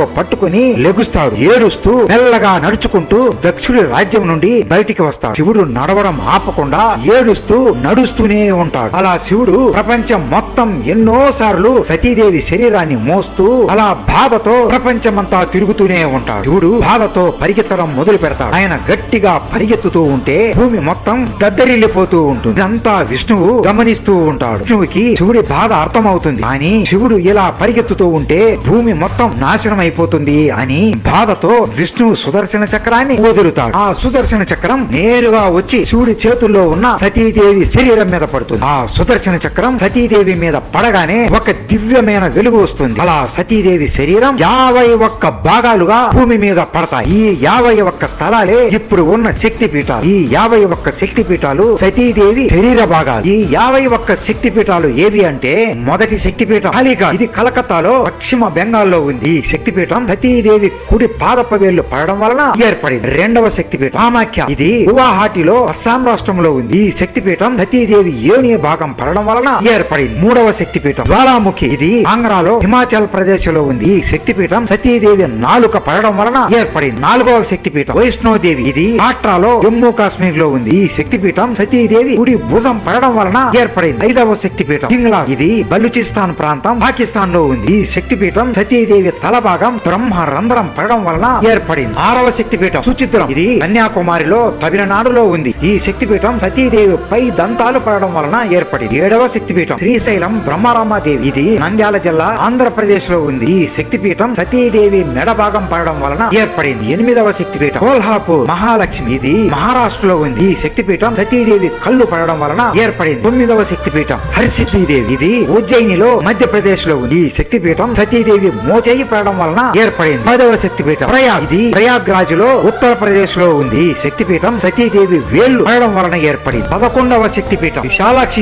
పట్టుకుని లెగుస్తాడు ఏడుస్తూ మెల్లగా నడుచుకుంటూ దక్షుడి రాజ్యం నుండి బయటికి వస్తాడు శివుడు నడవడం ఆపకుండా ఏడుస్తూ నడుస్తూనే ఉంటాడు. అలా శివుడు ప్రపంచం మొత్తం ఎన్నో సార్లు సతీదేవి శరీరాన్ని మోస్తూ అలా బాధతో ప్రపంచమంతా తిరుగుతూనే ఉంటాడు. శివుడు బాధతో పరిగెత్తడం మొదలు పెడతాడు. ఆయన గట్టిగా పరిగెత్తుతూ ఉంటే భూమి మొత్తం దద్దరిల్లిపోతూ ఉంటుంది. ఇదంతా విష్ణువు గమనిస్తూ ఉంటాడు. విష్ణువుకి శివుడి బాధ అర్థమవుతుంది. కానీ శివుడు ఇలా పరిగెత్తు పరిగెత్తుతూ ఉంటే భూమి మొత్తం నాశనం అయిపోతుంది అని బాధతో విష్ణువు సుదర్శన చక్రాన్ని వదులుతాడు. ఆ సుదర్శన చక్రం నేరుగా వచ్చి శివుడి చేతుల్లో ఉన్న సతీదేవి శరీరం మీద పడుతుంది. ఆ సుదర్శన చక్రం సతీదేవి మీద పడగానే ఒక దివ్యమైన వెలుగు వస్తుంది. అలా సతీదేవి శరీరం యాభై ఒక్క భాగాలుగా భూమి మీద పడతాయి. ఈ యాభై ఒక్క స్థలాలే ఇప్పుడు ఉన్న శక్తి పీఠాలు ఈ యాభై ఒక్క శక్తి పీఠాలు సతీదేవి శరీర భాగాలు. ఈ యాభై ఒక్క శక్తి పీఠాలు ఏవి అంటే మొదటి శక్తి పీఠం కాళికా ఇది కలకత్తాలో పశ్చిమ బెంగాల్లో ఉంది. ఈ శక్తిపీఠం సతీదేవి కుడి పాదప వేళ్ళు పడడం వలన ఏర్పడింది. రెండవ శక్తిపీఠం కామాఖ్య. ఇది గువాహటిలో అస్సాం రాష్ట్రంలో ఉంది. ఈ శక్తిపీఠం సతీదేవి యోని భాగం పడడం వలన ఏర్పడింది. మూడవ శక్తిపీఠం జ్వాలాముఖి. ఇది ఆంధ్రాలో హిమాచల్ ప్రదేశ్లో ఉంది. ఈ శక్తి పీఠం సతీదేవి నాలుక పడడం వలన ఏర్పడింది. నాలుగవ శక్తిపీఠం వైష్ణోదేవి. ఇది ఆట్రాలో జమ్మూ కాశ్మీర్లో ఉంది. ఈ శక్తిపీఠం సతీదేవి కుడి భుజం పడడం వలన ఏర్పడింది. ఐదవ శక్తిపీఠం హింగ్లా ఇది బలూచిస్తాన్ ప్రాంతం పాకిస్తాన్లో ఉంది. ఈ శక్తి పీఠం సతీదేవి తల భాగం బ్రహ్మ రంధ్రం పడడం వలన ఏర్పడింది. ఆరవ శక్తి పీఠం సుచిత్రం. ఇది కన్యాకుమారిలో తమిళనాడులో ఉంది. ఈ శక్తి పీఠం సతీదేవి పై దంతాలు పడడం వలన ఏర్పడింది. ఏడవ శక్తి పీఠం శ్రీశైలం బ్రహ్మరామాదేవి. ఇది నంద్యాల జిల్లా ఆంధ్రప్రదేశ్లో ఉంది. ఈ శక్తి పీఠం సతీదేవి మెడ భాగం పడడం వలన ఏర్పడింది. ఎనిమిదవ శక్తి పీఠం కోల్హాపూర్ మహాలక్ష్మి. ఇది మహారాష్ట్రలో ఉంది. ఈ శక్తి పీఠం సతీదేవి కళ్ళు పడడం వలన ఏర్పడింది. తొమ్మిదవ శక్తి పీఠం హరిసిద్ధిదేవి. ఇది ఉజ్జయినిలో మధ్యప్రదేశ్లో ఉంది. ఈ శక్తి పీఠం సతీదేవి మోచేయి పడడం వలన ఏర్పడింది. పదవ శక్తిపీఠం. ప్రయాగ్ ఇది ప్రయాగ్రాజ్లో ఉత్తరప్రదేశ్లో ఉంది. శక్తిపీఠం సతీదేవి వేళ్ళు పడడం వలన ఏర్పడింది. పదకొండవ శక్తిపీఠం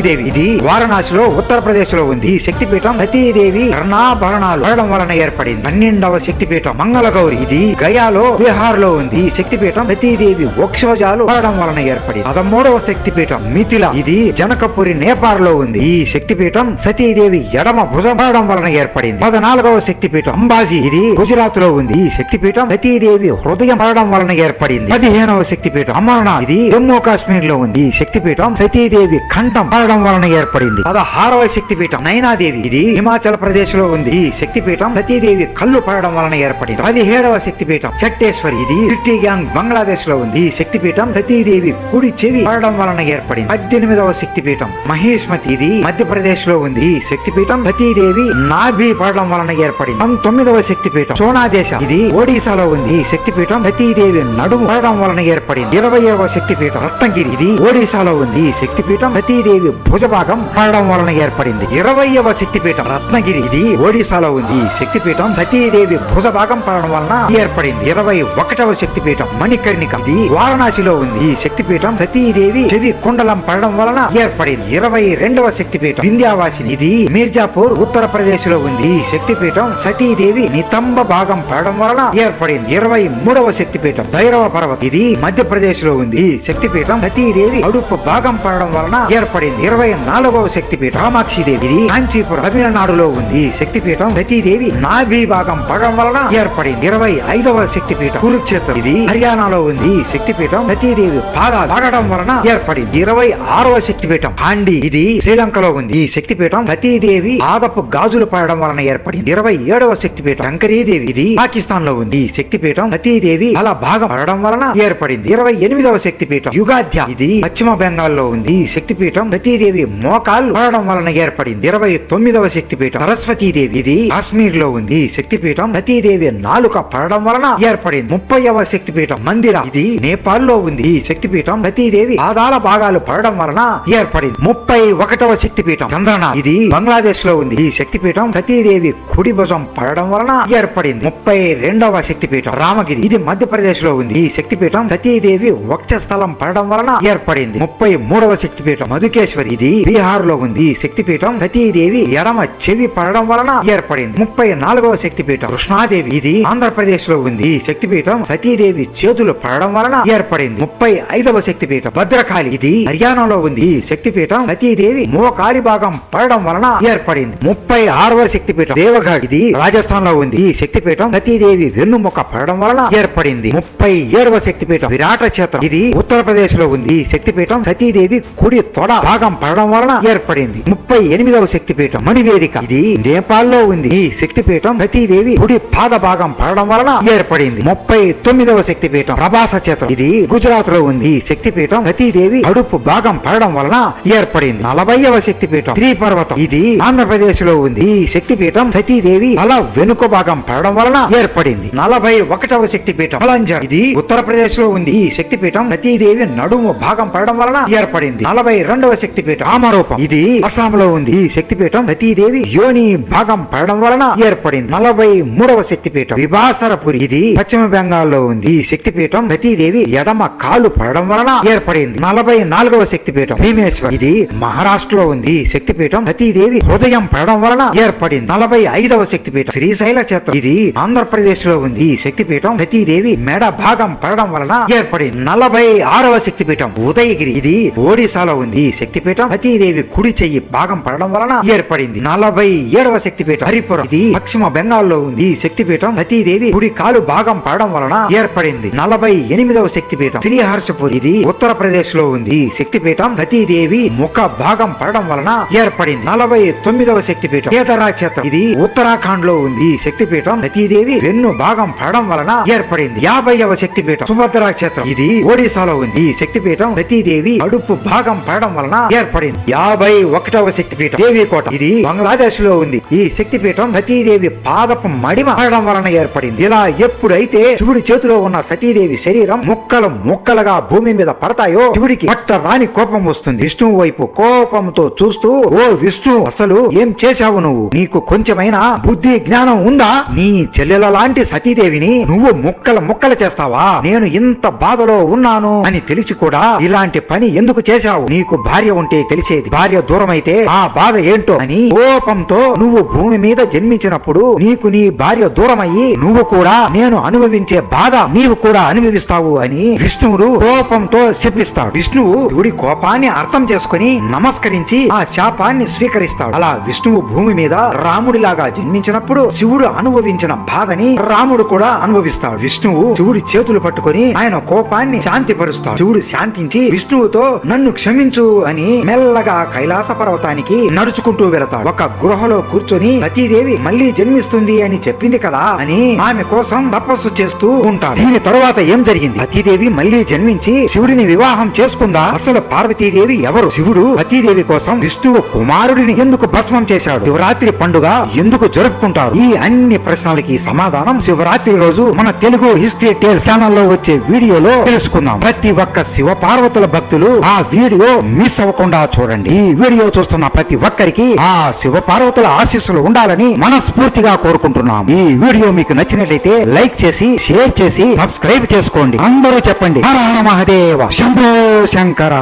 దేవి ఇది వారణాసిలో ఉత్తరప్రదేశ్లో ఉంది. ఈ శక్తి సతీదేవి కర్ణాభరణాలు పడడం వలన ఏర్పడింది. పన్నెండవ శక్తిపీఠం మంగళగౌరి. ఇది గయాలో బీహార్లో ఉంది. ఈ శక్తి సతీదేవి వక్షోజాలు పడడం వలన ఏర్పడింది. పదమూడవ శక్తి పీఠం మిథిల. ఇది జనకపురి నేపాల్లో ఉంది. ఈ శక్తిపీఠం సతీదేవి ఎడమ భుజం పడడం వలన ఏర్పడింది. పద్నాలుగవ పదనాలుగవ శక్తిపీఠం అంబాజీ. ఇది గుజరాత్లో ఉంది. ఈ శక్తిపీఠం సతీదేవి హృదయం పడడం వలన ఏర్పడింది. పదిహేనవ శక్తిపీఠం అమర్నాథ్ ఇది జమ్మూ కాశ్మీర్లో ఉంది. ఈ శక్తిపీఠం సతీదేవి కంఠం పడడం వలన ఏర్పడింది. పదహారవ శక్తిపీఠం నైనాదేవి ఇది హిమాచల్ ప్రదేశ్లో ఉంది. ఈ శక్తిపీఠం సతీదేవి కళ్ళు పడడం వలన ఏర్పడింది. పదిహేడవ శక్తిపీఠం చట్టేశ్వరి. ఇది సిట్టి గ్యాంగ్ బంగ్లాదేశ్లో ఉంది. ఈ శక్తిపీఠం సతీదేవి కుడి చెవి పడడం వలన ఏర్పడింది. పద్దెనిమిదవ శక్తిపీఠం మహేష్మతి. ఇది మధ్యప్రదేశ్లో ఉంది. ఈ శక్తిపీఠం సతీదేవి నాభి పడడం వలన ఏర్పడింది. పంతొమ్మిదవ శక్తి పీఠం సోనాదేశ ఇది ఒడిశాలో ఉంది. ఈ శక్తి పీఠం సతీదేవి నడుము పడడం వలన ఏర్పడింది. ఇరవైవ శక్తి పీఠం రత్నగిరి. ఇది ఒడిశాలో ఉంది. ఈ శక్తి పీఠం సతీదేవి భుజభాగం పడడం వలన ఏర్పడింది. ఇరవైవ శక్తి పీఠం రత్నగిరి. ఇది ఒడిశాలో ఉంది. ఈ శక్తి పీఠం సతీదేవి భుజభాగం పడడం వలన ఏర్పడింది. ఏర్పడింది ఇరవై ఒకటవ శక్తిపీఠం మణికర్ణిక. ఇది వారణాసిలో ఉంది. ఈ శక్తిపీఠం సతీదేవి చెవి కుండలం పడడం వలన ఏర్పడింది. ఇరవై రెండవ శక్తిపీఠం వింధ్యావాసిని. ఇది మీర్జాపూర్ ఉత్తరప్రదేశ్లో ఉంది. ఈ శక్తిపీఠం సతీదేవి నితంబ భాగం పడడం వలన ఏర్పడింది. ఇరవై మూడవ శక్తిపీఠం భైరవ పర్వతం. ఇది మధ్యప్రదేశ్లో ఉంది. ఈ శక్తిపీఠం సతీదేవి అడుపు భాగం పడడం వలన ఏర్పడింది. ఇరవై నాలుగవ శక్తిపీఠం కామాక్షిదేవి ఇది కాంచీపురం తమిళనాడులో ఉంది. ఈ శక్తిపీఠం సతీదేవి నాభి భాగం పడడం వలన ఏర్పడింది. ఇరవై ఐదవ శక్తిపీఠం కురుక్షేత్రం. ఇది హర్యానాలో ఉంది. ఈ శక్తిపీఠం సతీదేవి పాదాలు పడడం వలన ఏర్పడింది. ఇరవై ఆరవ శక్తిపీఠం. హాండి ఇది శ్రీలంకలో ఉంది. ఈ శక్తిపీఠం సతీదేవి ఆదపు గాజులు పడడం వలన ఏర్పడింది. ఇరవై ఏడవ శక్తిపీఠం శంకరీదేవి. ఇది పాకిస్తాన్లో ఉంది శక్తిపీఠం సతీదేవి అలా భాగం పడడం వలన ఏర్పడింది. ఇరవై ఎనిమిదవ శక్తిపీఠం యుగాధ్య. ఇది పశ్చిమ బెంగాల్లో ఉంది. ఈ శక్తిపీఠం సతీదేవి మోకాలు పడడం వలన ఏర్పడింది. ఇరవై తొమ్మిదవ శక్తిపీఠం సరస్వతీదేవి. ఇది కాశ్మీర్లో ఉంది శక్తిపీఠం సతీదేవి నాలుక పడడం వలన ఏర్పడింది. ముప్పైవ శక్తిపీఠం మందిర. ఇది నేపాల్లో ఉంది. ఈ శక్తిపీఠం సతీదేవి పాదాల భాగాలు పడడం వలన ఏర్పడింది. ముప్పై ఒకటవ శక్తిపీఠం చంద్రన ఇది బంగ్లాదేశ్లో ఉంది. ఈ శక్తిపీఠం సతీదేవి కుడి భుజం పడడం వలన ఏర్పడింది. ముప్పై రెండవ శక్తిపీఠం రామగిరి. ఇది మధ్యప్రదేశ్లో ఉంది. ఈ శక్తిపీఠం సతీదేవి వక్ష స్థలం పడడం వలన ఏర్పడింది. ముప్పై మూడవ శక్తిపీఠం మధుకేశ్వరి. ఇది బీహార్లో ఉంది. ఈ శక్తిపీఠం సతీదేవి ఎడమ చెవి పడడం వలన ఏర్పడింది. ముప్పై నాలుగవ శక్తిపీఠం కృష్ణాదేవి. ఇది ఆంధ్రప్రదేశ్లో ఉంది. ఈ శక్తిపీఠం సతీదేవి చేతులు పడడం వలన ఏర్పడింది. ముప్పై ఐదవ శక్తిపీఠం భద్రకాళి. ఇది హర్యానాలో ఉంది. ఈ శక్తిపీఠం సతీదేవి మోకాలి భాగం పడడం వలన ఏర్పడింది. ముప్పై ఆరవ శక్తి శక్తిపీఠం. దేవగఢ్ ఇది రాజస్థాన్లో ఉంది. ఈ శక్తిపీఠం సతీదేవి వెన్నుముక పడడం వలన ఏర్పడింది. ముప్పై ఏడవ శక్తిపీఠం విరాట క్షేత్రం. ఇది ఉత్తరప్రదేశ్లో ఉంది. ఈ శక్తిపీఠం సతీదేవి కుడి తొడ భాగం పడడం వలన ఏర్పడింది. ముప్పై ఎనిమిదవ శక్తిపీఠం మణివేదిక. ఇది నేపాల్లో ఉంది. ఈ శక్తిపీఠం సతీదేవి కుడి పాద భాగం పడడం వలన ఏర్పడింది. ముప్పై తొమ్మిదవ శక్తిపీఠం ప్రభాస క్షేత్రం. ఇది గుజరాత్లో ఉంది. ఈ శక్తిపీఠం సతీదేవి అడుపు భాగం పడడం వలన ఏర్పడింది. నలభైవ శక్తిపీఠం శ్రీ పర్వతం ఇది ఆంధ్రప్రదేశ్లో ఉంది. ఈ శక్తిపీఠం సతీదేవి తల వెనుక భాగం పడడం వలన ఏర్పడింది. నలభై ఒకటవ శక్తిపీఠం. మలంజ ఇది ఉత్తరప్రదేశ్లో ఉంది. ఈ శక్తిపీఠం సతీదేవి నడుము భాగం పడడం వలన ఏర్పడింది. నలభై రెండవ శక్తిపీఠం. రామరూపం. ఇది అస్సాం లో ఉంది. ఈ శక్తిపీఠం సతీదేవి యోని భాగం పడడం వలన ఏర్పడింది. నలభై మూడవ శక్తిపీఠం. విభాసరపురి. ఇది పశ్చిమ బెంగాల్లో ఉంది. ఈ శక్తిపీఠం సతీదేవి ఎడమ కాలు పడడం వలన ఏర్పడింది. నలభై నాలుగవ శక్తిపీఠం. భీమేశ్వర్. ఇది మహారాష్ట్రలో ఉంది. ఈ శక్తిపీఠం సతీదేవి హృదయం పడడం వలన ఏర్పడింది. నలభై ఐదవ శక్తిపీఠం శ్రీశైల క్షేత్రం. ఇది ఆంధ్రప్రదేశ్లో ఉంది. ఈ శక్తిపీఠం సతీదేవి మెడ భాగం పడడం వలన ఏర్పడింది నలభై ఆరవ శక్తిపీఠం ఉదయగిరి. ఇది ఒడిశాలో ఉంది. ఈ శక్తిపీఠం సతీదేవి కుడి చెయ్యి భాగం పడడం వలన ఏర్పడింది. నలభై ఏడవ శక్తిపీఠం హరిపురం. ఇది పశ్చిమ బెంగాల్లో ఉంది. ఈ శక్తిపీఠం సతీదేవి కుడి కాలు భాగం పడడం వలన ఏర్పడింది. నలభై ఎనిమిదవ శక్తిపీఠం శ్రీహర్షపూర్. ఇది ఉత్తరప్రదేశ్లో ఉంది. ఈ శక్తిపీఠం సతీదేవి ముఖ భాగం పడడం వలన ఏర్పడింది. నలభై తొమ్మిదవ శక్తిపీఠం కేదారా క్షేత్రం. ఇది ఉత్తరాఖండ్లో ఉంది. ఈ శక్తిపీఠం నతీదేవి వెన్ను భాగం పడడం వలన ఏర్పడింది. యాభైవ శక్తిపీఠం సుభద్రా క్షేత్రం. ఇది ఒడిశాలో ఉంది. ఈ శక్తిపీఠం నతీదేవి అడుపు భాగం పడడం వలన ఏర్పడింది. యాభై ఒకటవ శక్తిపీఠం దేవీకోట. ఇది బంగ్లాదేశ్లో ఉంది. ఈ శక్తిపీఠం సతీదేవి పాదపు మడిమ పడడం వలన ఏర్పడింది. ఇలా ఎప్పుడైతే శివుడి చేతిలో ఉన్న సతీదేవి శరీరం ముక్కలు ముక్కలుగా భూమి మీద పడతాయో శివుడికి పట్ట రాని కోపం వస్తుంది. విష్ణువు వైపు కోపంతో చూస్తూ ఓ విష్ణు అసలు ఏం చేశావు నువ్వు? నీకు కొంచెమైనా బుద్ధి జ్ఞానం ఉందా? నీ చెల్లెల లాంటి సతీదేవిని నువ్వు ముక్కలు ముక్కలు చేస్తావా? నేను ఇంత బాధలో ఉన్నాను అని తెలిసి కూడా ఇలాంటి పని ఎందుకు చేశావు? నీకు భార్య ఉంటే తెలిసేది. భార్య దూరమైతే ఆ బాధ ఏంటో అని కోపంతో నువ్వు భూమి మీద జన్మించినప్పుడు నీకు నీ భార్య దూరమయ్యి నువ్వు కూడా నేను అనుభవించే బాధ నీవు కూడా అనుభవిస్తావు అని విష్ణువుడు కోపంతో శపిస్తాడు. విష్ణువు శివుడి కోపాన్ని అర్థం చేసుకుని నమస్కరించి ఆ శాపాన్ని స్వీకరిస్తాడు. అలా విష్ణువు భూమి మీద రాముడిలాగా జన్మించినప్పుడు శివుడు అనుభవించిన బాధని రాముడు కూడా అనుభవిస్తాడు. విష్ణువు శివుడి చేతులు పట్టుకొని ఆయన కోపాన్ని శాంతిపరుస్తాడు. శివుడు శాంతించి విష్ణువుతో నన్ను క్షమించు అని మెల్లగా కైలాస పర్వతానికి నడుచుకుంటూ వెళతాడు. ఒక గృహలో కూర్చొని సతీదేవి మళ్ళీ జన్మిస్తుంది అని చెప్పింది కదా అని ఆమె కోసం తపస్సు చేస్తూ ఉంటాడు. దీని తరువాత ఏం జరిగింది? సతీదేవి మళ్ళీ జన్మించి శివుడిని వివాహం చేసుకుందా? అసలు పార్వతీదేవి ఎవరు? శివుడు సతీదేవి కోసం విష్ణువు కుమారుడిని ఎందుకు భస్మం చేశాడు? శివరాత్రి పండుగ పండుగ ఎందుకు జరుపుకుంటారు? ఈ అన్ని ప్రశ్నలకి సమాధానం శివరాత్రి రోజు మన తెలుగు హిస్టరీ టేల్ ఛానల్లో వచ్చే వీడియోలో తెలుసుకుందాం. ప్రతి ఒక్క శివ పార్వతుల భక్తులు ఆ వీడియో మిస్ అవ్వకుండా చూడండి. ఈ వీడియో చూస్తున్న ప్రతి ఒక్కరికి ఆ శివ పార్వతుల ఆశీస్సులు ఉండాలని మనస్ఫూర్తిగా కోరుకుంటున్నాం. ఈ వీడియో మీకు నచ్చినట్లయితే లైక్ చేసి షేర్ చేసి సబ్స్క్రైబ్ చేసుకోండి. అందరూ చెప్పండి. హర హర మహదేవ. శంభో శంకర.